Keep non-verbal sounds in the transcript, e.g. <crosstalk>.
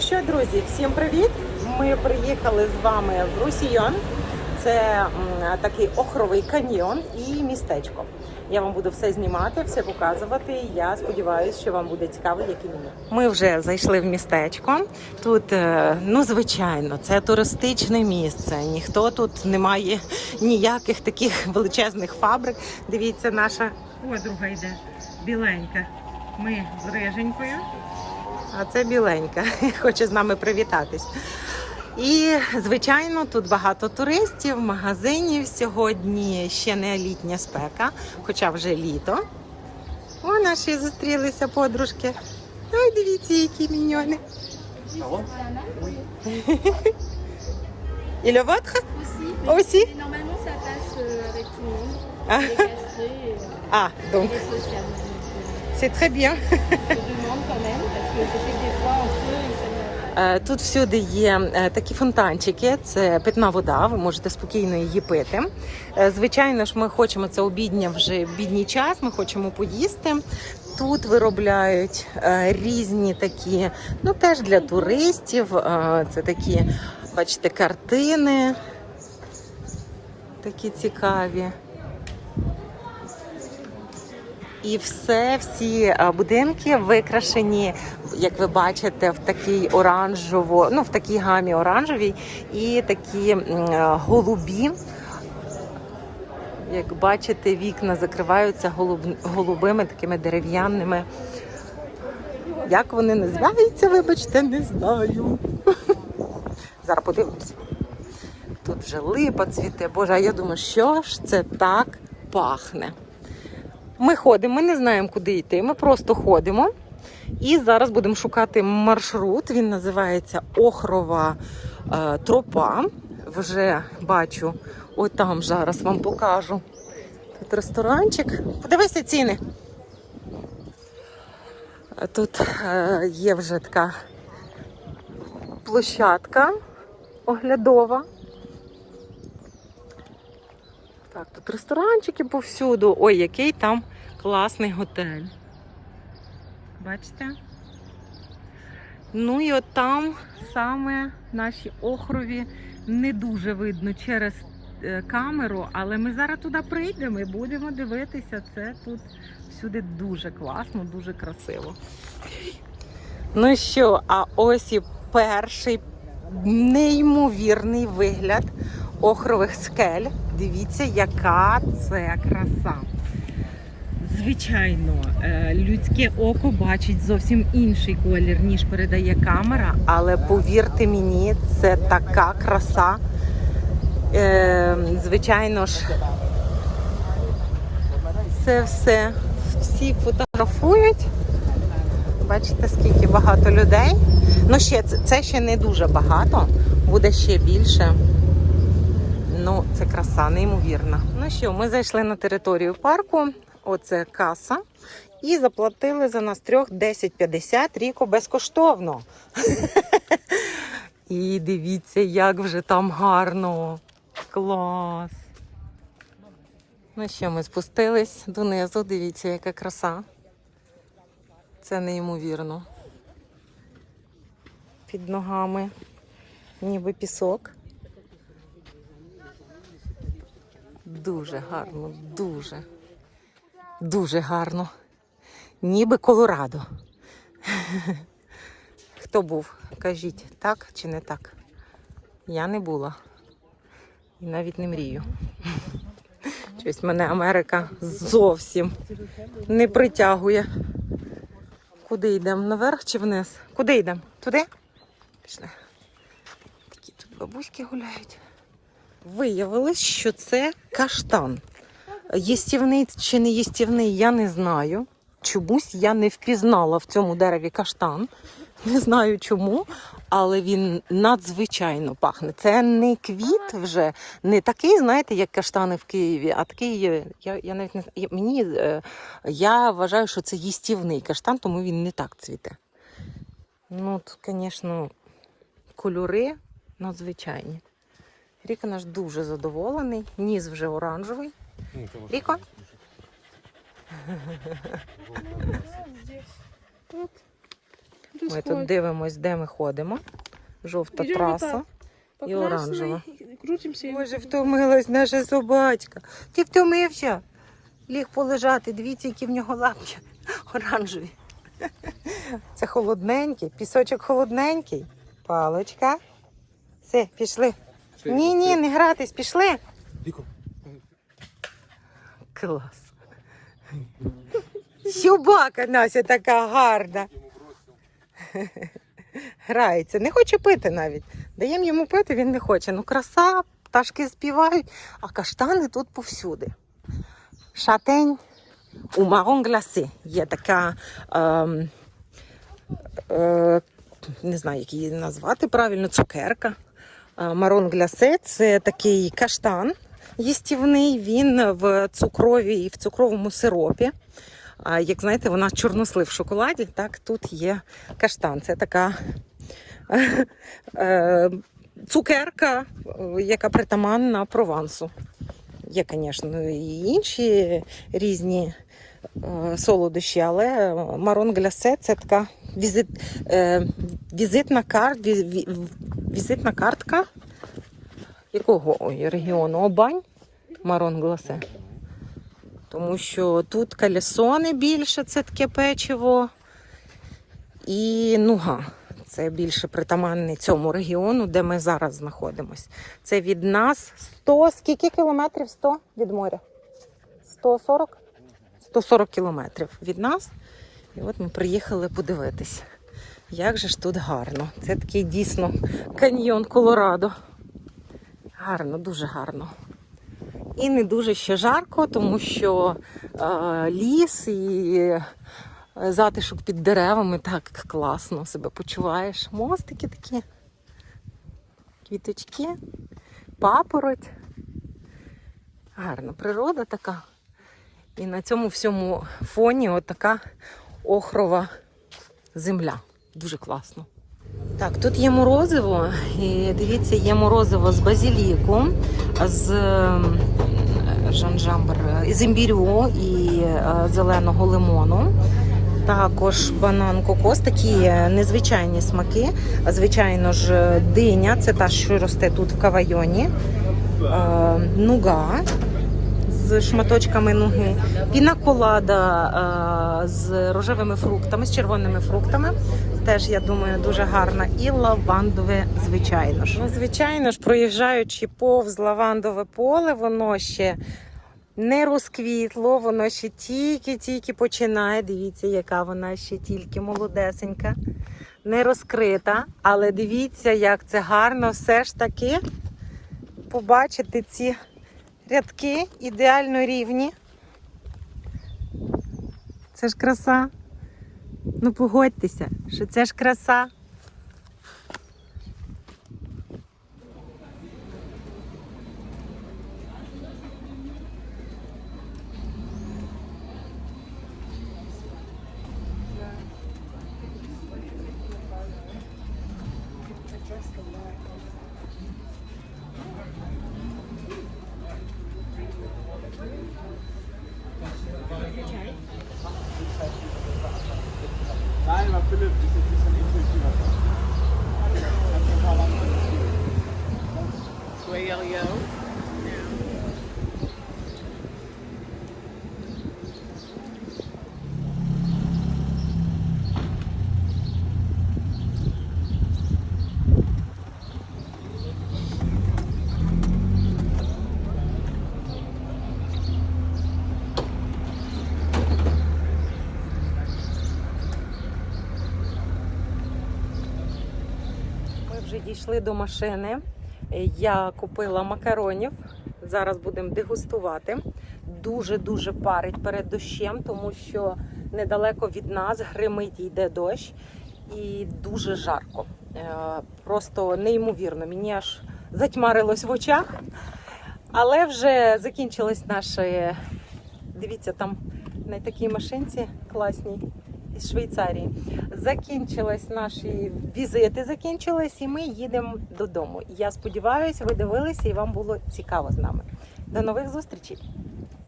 Що, друзі, всім привіт! Ми приїхали з вами в Русійон. Це такий охровий каньйон і містечко. Я вам буду все знімати, все показувати. Я сподіваюся, що вам буде цікаво, як і мені. Ми вже зайшли в містечко. Тут, е, ну звичайно, це туристичне місце. Ніхто тут не має ніяких таких величезних фабрик. Дивіться, наша подруга йде біленька. Ми з риженькою. А це біленька, <laughs> хоче з нами привітатись. І, звичайно, тут багато туристів, магазинів сьогодні ще не літня спека, хоча вже літо. О, наші зустрілися подружки. Ой, дивіться, які міньони. <laughs> І le vôtre Aussi. Normalement, ça passe avec tout le monde. Ah. Donc c'est très bien. je demande quand même, Е, Тут всюди є е, такі фонтанчики, це питна вода, ви можете спокійно її пити. Е, Звичайно ж, ми хочемо це обідня вже бідній час, ми хочемо поїсти. Тут виробляють різні такі, ну теж для туристів. Це такі, бачите, картини. Такі цікаві. І все, всі е, будинки викрашені, як ви бачите, в такій оранжево, ну в такій гамі оранжевій і такі е, голубі. Як бачите, вікна закриваються голуб, голубими такими дерев'яними. Як вони називаються, вибачте, не знаю. <laughs> Зараз подивимося. Тут вже липа цвіте. Боже, а я думаю, що ж це так пахне. Ми ходимо, ми не знаємо, куди йти. Ми просто ходимо. І зараз будемо шукати маршрут. Він називається Охрова е, тропа. Вже бачу, ось там зараз вам покажу. Тут ресторанчик. Подивися ціни. Тут е, є вже така площадка оглядова. Так, тут ресторанчики повсюду. Ой, який там класний готель. Бачите? Ну і от там саме наші охрові не дуже видно через е, камеру, але ми зараз туди прийдемо і будемо дивитися. Це тут всюди дуже класно, дуже красиво. Ну що, а ось і перший неймовірний вигляд охрових скель. Дивіться, яка це краса. Звичайно, е, людське око бачить зовсім інший колір, ніж передає камера, але повірте мені, це така краса. Е, Звичайно ж, це все всі фотографують. Бачите, скільки багато людей. Ну, ще це, це ще не дуже багато, буде ще більше. Ну, це краса, неймовірна. Ну що, ми зайшли на територію парку. Оце каса. І заплатили за нас трьох 10,50 ріко безкоштовно. <laughs> І дивіться, як вже там гарно. Клас. Ну що, ми спустились донизу. Дивіться, яка краса. Це неймовірно. Під ногами, ніби пісок. Дуже гарно, дуже. Дуже гарно. Ніби Колорадо. <laughs> Хто був? Кажіть, так чи не так? Я не була. І навіть не мрію. <laughs> Щось мене Америка зовсім не притягує. Куди йдемо? Наверх чи вниз? Куди йдемо? Туди? Пішли. Такі тут бабуськи гуляють. Виявилось, що це каштан. Єстівний чи не єстівний, я не знаю. Чомусь я не впізнала в цьому дереві каштан. Не знаю чому, але він надзвичайно пахне. Це не квіт вже, не такий, знаєте, як каштани в Києві, а такий, е, я, я навіть не знаю. Мені е, я вважаю, що це їстівний каштан, тому він не так цвіте. Ну, тут, звісно, кольори надзвичайні. Ріка наш дуже задоволений, ніс вже оранжевий. Ріко? Ми тут дивимось, де ми ходимо. Жовта траса. і оранжева. Боже, втомилась наша собачка. Ти втомився? Ліг полежати. Дивіться, які в нього лапки оранжеві. Це холодненький, пісочок холодненький. Палочка. Все, пішли. Ні, ні, не гратись, пішли. Віко, Клас. Собака Нася така гарна. Грається, не хоче пити навіть. Даємо йому пити, він не хоче. Ну, краса, пташки співають, а каштани тут повсюди. Шатень у Маронгласи. Є така. ем, е, не знаю, як її назвати правильно, цукерка. Марон глясе це такий каштан їстівний. Він в цукровій і в цукровому сиропі. Як знаєте, вона чорнослив в шоколаді. Так, тут є каштан. Це така <laughs> е, цукерка, яка притаманна Провансу. Є, звісно, і інші різні е, солодощі, але марон глясе це така візит, е, візитна, кар, ві- ві- візитна картка якого ой, регіону? Обань марон гласе. Тому що тут калісони більше, це таке печиво. І нуга. Це більше притаманне цьому регіону, де ми зараз знаходимось. Це від нас 100, скільки кілометрів? 100 від моря? 140? 140 кілометрів від нас. І от ми приїхали подивитись, як же ж тут гарно. Це такий дійсно каньйон Колорадо. Гарно, дуже гарно. І не дуже ще жарко, тому що е, ліс і е, затишок під деревами так класно себе почуваєш. Мостики такі, квіточки, папороть. Гарна природа така. І на цьому всьому фоні отака охрова земля. Дуже класно. Так, тут є морозиво. І дивіться, є морозиво з базіліку, з ем, жанжамбр, з імбірю і е, зеленого лимону. Також банан кокос, такі незвичайні смаки. Звичайно ж, диня, це та, що росте тут в кавайоні. Е, Нуга з шматочками нуги. Пінаколада е, з рожевими фруктами, з червоними фруктами. Теж, я думаю, дуже гарна. І лавандове, звичайно ж. Ну, звичайно ж, проїжджаючи повз лавандове поле, воно ще не розквітло, воно ще тільки-тільки починає. Дивіться, яка вона ще тільки молодесенька, не розкрита. Але дивіться, як це гарно все ж таки побачити ці рядки ідеально рівні. Це ж краса. Ну погодьтеся, що це ж краса. Nein, aber Philipp ist jetzt nicht so ein Вже дійшли до машини. Я купила макаронів. Зараз будемо дегустувати. Дуже-дуже парить перед дощем, тому що недалеко від нас гримить йде дощ і дуже жарко. Е, Просто неймовірно. Мені аж затьмарилось в очах. Але вже закінчилось наше. Дивіться, там на такій машинці класній із Швейцарії. Закінчились наші візити, закінчились, і ми їдемо додому. Я сподіваюся, ви дивилися і вам було цікаво з нами. До нових зустрічей!